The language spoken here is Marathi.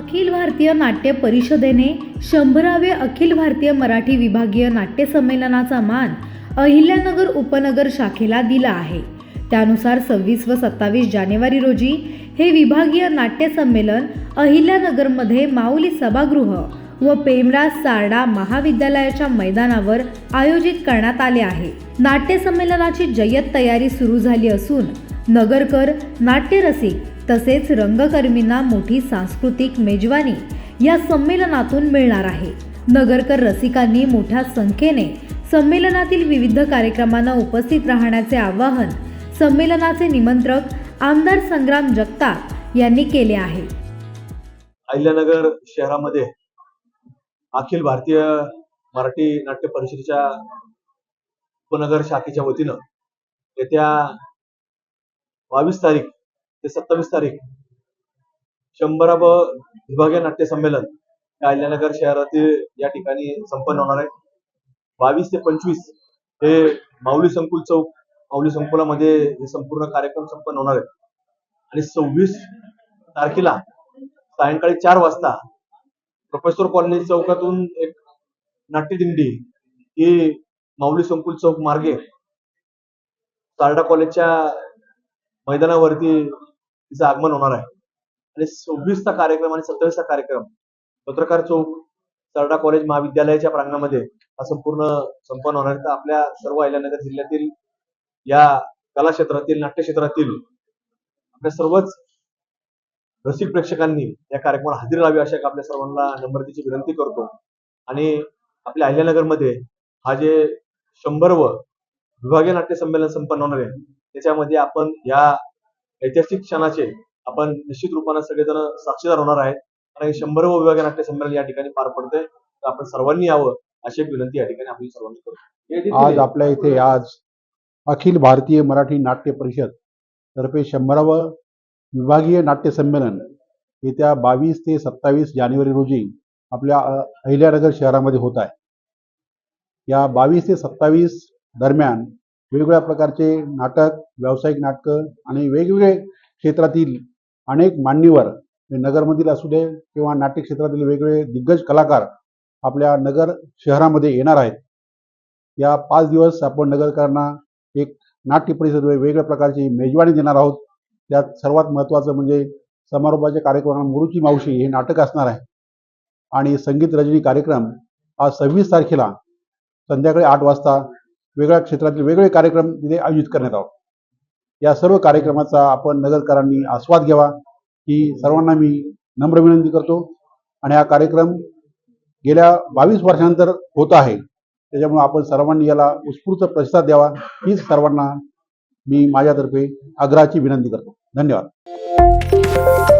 अखिल भारतीय नाट्य परिषदेने शंभरावे अखिल भारतीय मराठी विभागीय नाट्य संमेलनाचा मान अहिल्यानगर उपनगर शाखेला दिला आहे. त्यानुसार सव्वीस व सत्तावीस जानेवारी रोजी हे विभागीय नाट्य संमेलन अहिल्यानगरमध्ये माऊली सभागृह व पेमराज सारडा महाविद्यालयाच्या मैदानावर आयोजित करण्यात आले आहे. नाट्य संमेलनाची जय्यत तयारी सुरू झाली असून नगरकर नाट्यरसिक तसेच रंगकर्मींना मोठी सांस्कृतिक मेजवानी या संमेलनातून मिळणार आहे. नगरकर रसिकांनी मोठ्या संख्येने संमेलनातील विविध कार्यक्रमांना उपस्थित राहण्याचे आवाहन संमेलनाचे निमंत्रक आमदार संग्राम जगताप यांनी केले आहे. अहिल्यानगर शहरामध्ये अखिल भारतीय मराठी नाट्य परिषदेच्या उपनगर शाखेच्या वतीनं येत्या बावीस तारीख ते सत्तावीस तारीख शंभरावं विभागीय नाट्य संमेलन या अहिल्यानगर शहरातील या ठिकाणी संपन्न होणार आहे. बावीस ते पंचवीस हे माऊली संकुल चौक माऊली संकुलामध्ये हे संपूर्ण कार्यक्रम संपन्न होणार आहे. आणि सव्वीस तारखेला सायंकाळी चार वाजता प्रोफेसर कॉलनी चौकातून एक नाट्यदिंडी ही माऊली संकुल चौक मार्गे सारडा कॉलेजच्या मैदानावरती तिचं आगमन होणार आहे. आणि सव्वीसचा कार्यक्रम आणि सत्तावीसचा कार्यक्रम पत्रकार चौक सरडा कॉलेज महाविद्यालयाच्या प्रांगणामध्ये हा संपूर्ण संपन्न होणार तर आपल्या सर्व अहिल्यानगर जिल्ह्यातील या कला क्षेत्रातील नाट्य क्षेत्रातील आपल्या सर्वच रसिक प्रेक्षकांनी या कार्यक्रमाला हजेरी लावी अशा आपल्या सर्वांना नम्रतेची विनंती करतो. आणि आपल्या अहिल्यानगरमध्ये हा जे शंभरव विभागीय नाट्य संमेलन संपन्न होणार आहे त्याच्यामध्ये आपण या ऐतिहासिक क्षणाचे आपण निश्चित रूपानं सगळेजण साक्षीदार होणार आहेत. आणि व विभागीय नाट्य संमेलन या ठिकाणी पार पडतंय. तर आपण सर्वांनी यावं अशी एक विनंती या ठिकाणी आपण सर्वांनी करू. आज आपल्या इथे आज अखिल भारतीय मराठी नाट्य परिषद तर्फे शंभरावं विभागीय नाट्य संमेलन येत्या बावीस ते सत्तावीस जानेवारी रोजी आपल्या अहिल्यानगर शहरामध्ये होत आहे. या बावीस ते सत्तावीस दरम्यान वेगवेगळ्या प्रकारचे नाटक व्यावसायिक नाटकं आणि वेगवेगळे क्षेत्रातील अनेक मान्यवर नगरमधील असू दे किंवा नाट्य क्षेत्रातील वेगवेगळे दिग्गज कलाकार आपल्या नगर शहरामध्ये येणार आहेत. या पाच दिवस आपण नगरकरांना एक नाट्य परिषद वेगवेगळ्या प्रकारची मेजवानी देणार आहोत. त्यात सर्वात महत्त्वाचं म्हणजे समारोपाच्या कार्यक्रमात मुरुची मावशी हे नाटक असणार आहे. आणि संगीत रजनी कार्यक्रम आज सव्वीस तारखेला संध्याकाळी आठ वाजता वेगळ्या क्षेत्रातील वेगवेगळे कार्यक्रम तिथे आयोजित करण्यात आहोत या सर्व कार्यक्रमाचा आपण नगरकरांनी आस्वाद घ्यावा. ही सर्वांना मी नम्र विनंती करतो. आणि हा कार्यक्रम गेल्या बावीस वर्षानंतर होत आहे. त्याच्यामुळे आपण सर्वांनी याला उत्स्फूर्त प्रतिसाद द्यावा. हीच सर्वांना मी माझ्यातर्फे आग्रहाची विनंती करतो. धन्यवाद.